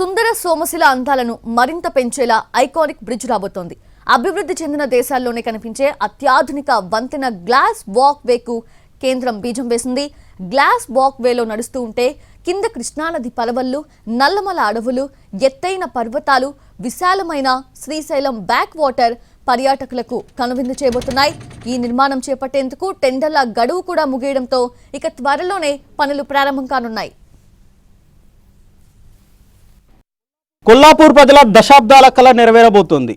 సుందర సోమశిల అందాలను మరింత పెంచేలా iconic bridge రాబోతోంది. అభివృద్ధి చెందిన దేశాల్లోనే కనిపించే అత్యాధునిక వంతెన గ్లాస్ వాక్ వేకు కేంద్రం బీజం వేసింది. గ్లాస్ వాక్ వేలో నడుస్తూ ఉంటే కింద కృష్ణానది పలవళ్ళు నల్లమల అడవులు ఎత్తైన పర్వతాలు విశాలమైన శ్రీశైలం బ్యాక్ వాటర్ పర్యాటకులకు కనువిందు చేయబోతున్నాయి. ఈ నిర్మాణం చేపట్టేందుకు టెండర్ల గడువు కూడా ముగియడంతో ఇక త్వరలోనే పనులు ప్రారంభం కానున్నాయి. కొల్లాపూర్ ప్రజల దశాబ్దాల కళ నెరవేరబోతోంది.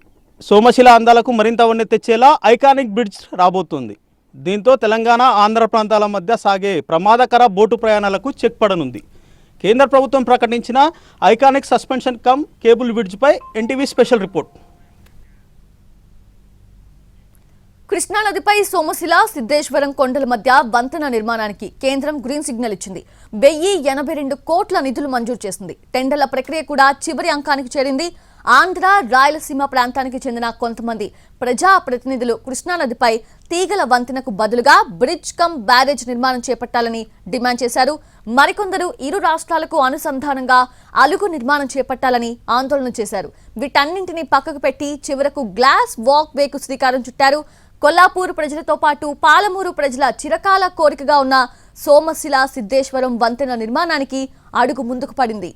సోమశిల అందాలకు మరింత వన్నె తెచ్చేలా ఐకానిక్ బ్రిడ్జ్ రాబోతోంది. దీంతో తెలంగాణ ఆంధ్ర ప్రాంతాల మధ్య సాగే ప్రమాదకర బోటు ప్రయాణాలకు చెక్ పడనుంది. కేంద్ర ప్రభుత్వం ప్రకటించిన ఐకానిక్ సస్పెన్షన్ కమ్ కేబుల్ బ్రిడ్జ్పై ఎన్టీవీ స్పెషల్ రిపోర్ట్. కృష్ణానదిపై సోమశిల సిద్ధేశ్వరం కొండల మధ్య వంతెన నిర్మాణానికి కేంద్రం గ్రీన్ సిగ్నల్ ఇచ్చింది. వెయ్యి ఎనభై రెండు కోట్ల నిధులు మంజూరు చేసింది. టెండర్ల ప్రక్రియ కూడా చివరి అంకానికి చేరింది. ఆంధ్ర రాయలసీమ ప్రాంతానికి చెందిన కొంతమంది ప్రజా ప్రతినిధులు కృష్ణానదిపై తీగల వంతెనకు బదులుగా బ్రిడ్జ్ కమ్ బ్యారేజ్ నిర్మాణం చేపట్టాలని డిమాండ్ చేశారు. మరికొందరు ఇరు రాష్ట్రాలకు అనుసంధానంగా అలుగు నిర్మాణం చేపట్టాలని ఆందోళన చేశారు. వీటన్నింటినీ పక్కకు పెట్టి చివరకు గ్లాస్ వాక్ వేకు శ్రీకారం చుట్టారు. కొల్లాపూర్ ప్రజలతో పాటు పాలమూరు ప్రజల చిరకాల కోరికగా ఉన్న సోమశిల సిద్ధేశ్వరం వంతెన నిర్మాణానికి అడుగు ముందుకు పడింది.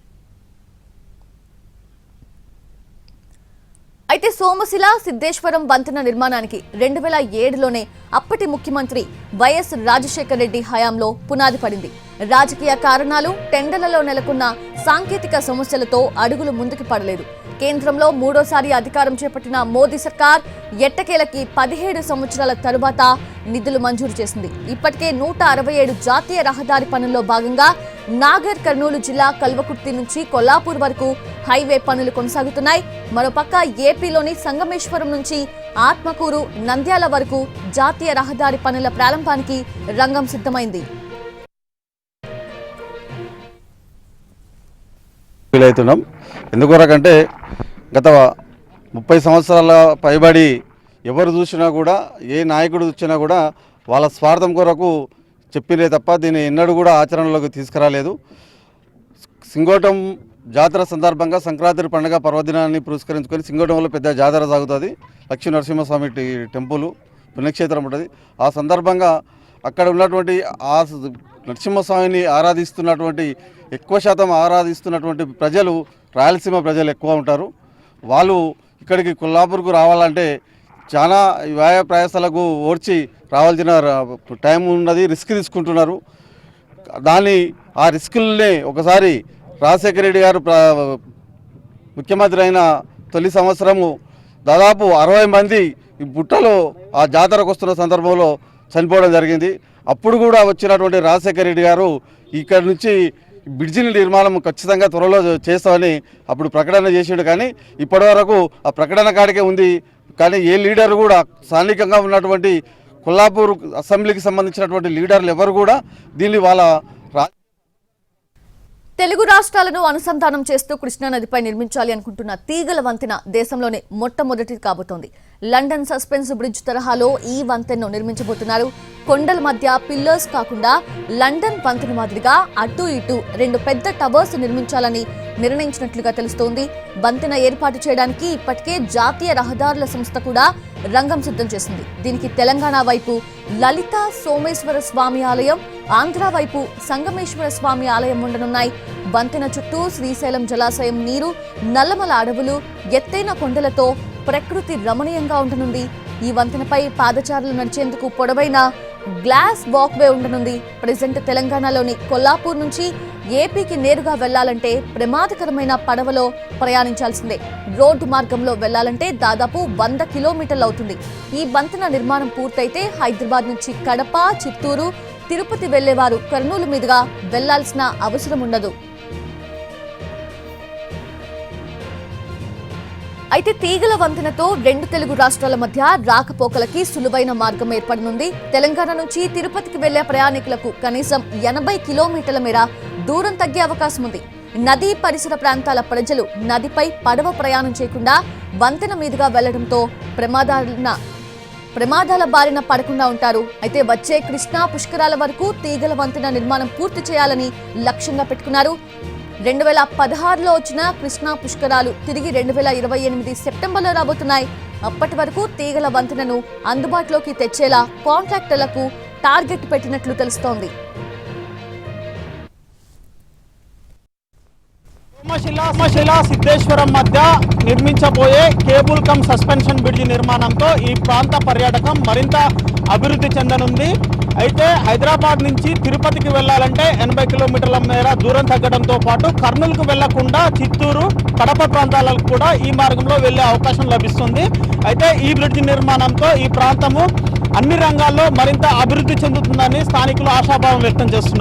అయితే సోమశిల సిద్ధేశ్వరం వంతెన నిర్మాణానికి రెండు వేల ఏడులోనే అప్పటి ముఖ్యమంత్రి వైఎస్ రాజశేఖర రెడ్డి హయాంలో పునాది పడింది. రాజకీయ కారణాలు టెండర్లలో నెలకొన్న సాంకేతిక సమస్యలతో అడుగులు ముందుకు పడలేదు. కేంద్రంలో మూడోసారి అధికారం చేపట్టిన మోదీ సర్కార్ ఎట్టకేలకి పదిహేడు సంవత్సరాల తరువాత నిధులు మంజూరు చేసింది. ఇప్పటికే నూట అరవై ఏడు జాతీయ రహదారి పనుల్లో భాగంగా నాగర్ కర్నూలు జిల్లా కల్వకుర్తి నుంచి కొల్లాపూర్ వరకు హైవే పనులు కొనసాగుతున్నాయి. మరోపక్క ఏపీలోని సంగమేశ్వరం నుంచి ఆత్మకూరు నంద్యాల వరకు జాతీయ రహదారి పనుల ప్రారంభానికి రంగం సిద్ధమైంది. అవుతున్నాం ఎందుకొరకంటే గత ముప్పై సంవత్సరాల పైబడి ఎవరు చూసినా కూడా ఏ నాయకుడు చూసినా కూడా వాళ్ళ స్వార్థం కొరకు చెప్పినే తప్ప దీన్ని ఎన్నడూ కూడా ఆచరణలోకి తీసుకురాలేదు. సింగోటం జాతర సందర్భంగా సంక్రాంతి పండుగ పర్వదినాన్ని పురస్కరించుకొని సింగోటంలో పెద్ద జాతర సాగుతుంది. లక్ష్మీ నరసింహస్వామి టెంపుల్ పుణ్యక్షేత్రం ఉంటుంది. ఆ సందర్భంగా అక్కడ ఉన్నటువంటి ఆ నరసింహస్వామిని ఆరాధిస్తున్నటువంటి ఎక్కువ శాతం ఆరాధిస్తున్నటువంటి ప్రజలు రాయలసీమ ప్రజలు ఎక్కువ ఉంటారు. వాళ్ళు ఇక్కడికి కొల్లాపూర్కు రావాలంటే చాలా వ్యాయ ప్రయాసాలకు ఓడ్చి రావాల్సిన టైం ఉన్నది రిస్క్ తీసుకుంటున్నారు. దాన్ని ఆ రిస్కుల్ని ఒకసారి రాజశేఖర రెడ్డి గారు ముఖ్యమంత్రి అయిన తొలి సంవత్సరము దాదాపు అరవై మంది ఈ బుట్టలో ఆ జాతరకు వస్తున్న సందర్భంలో చనిపోవడం జరిగింది. అప్పుడు కూడా వచ్చినటువంటి రాజశేఖర రెడ్డి గారు ఇక్కడి నుంచి బ్రిడ్జి నిర్మాణం ఖచ్చితంగా త్వరలో చేస్తామని అప్పుడు ప్రకటన చేసిండు కానీ ఇప్పటివరకు ఆ ప్రకటన కాడికే ఉంది. కానీ ఏ లీడర్ కూడా స్థానికంగా ఉన్నటువంటి కొల్లాపూర్ అసెంబ్లీకి సంబంధించినటువంటి లీడర్లు ఎవరు కూడా దీన్ని వాళ్ళ రా తెలుగు రాష్ట్రాలను అనుసంధానం చేస్తూ కృష్ణానదిపై నిర్మించాలి అనుకుంటున్న తీగల వంతెన దేశంలోనే మొట్టమొదటిది కాబోతోంది. లండన్ సస్పెన్స్ బ్రిడ్జ్ తరహాలో ఈ వంతెనను నిర్మించబోతున్నారు. కొండల మధ్య పిల్లర్స్ కాకుండా లండన్ వంతెన మాదిరిగా అటు ఇటు రెండు పెద్ద టవర్స్ నిర్మించాలని నిర్ణయించినట్లుగా తెలుస్తోంది. వంతెన ఏర్పాటు చేయడానికి ఇప్పటికే జాతీయ రహదారుల సంస్థ కూడా రంగం సిద్ధం చేసింది. దీనికి తెలంగాణ వైపు లలిత సోమేశ్వర స్వామి ఆలయం ఆంధ్ర వైపు సంగమేశ్వర స్వామి ఆలయం ఉండనున్నాయి. వంతెన చుట్టూ శ్రీశైలం జలాశయం నీరు నల్లమల అడవులు ఎత్తైన కొండలతో ప్రకృతి రమణీయంగా ఉండనుంది. ఈ వంతెనపై పాదచారులు నడిచేందుకు పొడవైన గ్లాస్ వాక్వే ఉండనుంది. ప్రజెంట్ తెలంగాణలోని కొల్లాపూర్ నుంచి ఏపీకి నేరుగా వెళ్ళాలంటే ప్రమాదకరమైన పడవలో ప్రయాణించాల్సిందే. రోడ్డు మార్గంలో వెళ్ళాలంటే దాదాపు వంద కిలోమీటర్లు అవుతుంది. ఈ వంతెన నిర్మాణం పూర్తయితే హైదరాబాద్ నుంచి కడప చిత్తూరు తిరుపతి వెళ్ళేవారు కర్నూలు మీదుగా వెళ్ళాల్సిన అవసరం ఉండదు. అయితే తీగల వంతెనతో రెండు తెలుగు రాష్ట్రాల మధ్య రాకపోకలకి సులువైన మార్గం ఏర్పడనుంది. తెలంగాణ నుంచి తిరుపతికి వెళ్ళే ప్రయాణికులకు కనీసం ఎనభై కిలోమీటర్ల మేర దూరం తగ్గే అవకాశం ఉంది. నదీ పరిసర ప్రాంతాల ప్రజలు నదిపై పడవ ప్రయాణం చేయకుండా వంతెన మీదుగా వెళ్ళడంతో ప్రమాదాల ప్రమాదాల బారిన పడకుండా ఉంటారు. అయితే వచ్చే కృష్ణా పుష్కరాల వరకు తీగల వంతెన నిర్మాణం పూర్తి చేయాలని లక్ష్యంగా పెట్టుకున్నారు. రెండు వేల పదహారులో వచ్చిన కృష్ణా పుష్కరాలు తిరిగి రెండు వేల ఇరవై ఎనిమిది సెప్టెంబర్లో రాబోతున్నాయి. అప్పటి వరకు తీగల వంతెనను అందుబాటులోకి తెచ్చేలా కాంట్రాక్టర్లకు టార్గెట్ పెట్టినట్లు తెలుస్తోంది. సిద్ధేశ్వరం మధ్య నిర్మించబోయే కేబుల్ కమ్ సస్పెన్షన్ బ్రిడ్జి నిర్మాణంతో ఈ ప్రాంత పర్యాటకం మరింత అభివృద్ధి చెందనుంది. అయితే హైదరాబాద్ నుంచి తిరుపతికి వెళ్ళాలంటే ఎనభై కిలోమీటర్ల మేర దూరం తగ్గడంతో పాటు కర్నూలుకు వెళ్ళకుండా చిత్తూరు కడప ప్రాంతాలకు కూడా ఈ మార్గంలో వెళ్ళే అవకాశం లభిస్తుంది. అయితే ఈ బ్రిడ్జ్ నిర్మాణంతో ఈ ప్రాంతము అన్ని రంగాల్లో మరింత అభివృద్ధి చెందుతుందని స్థానికులు ఆశాభావం వ్యక్తం చేస్తున్నారు.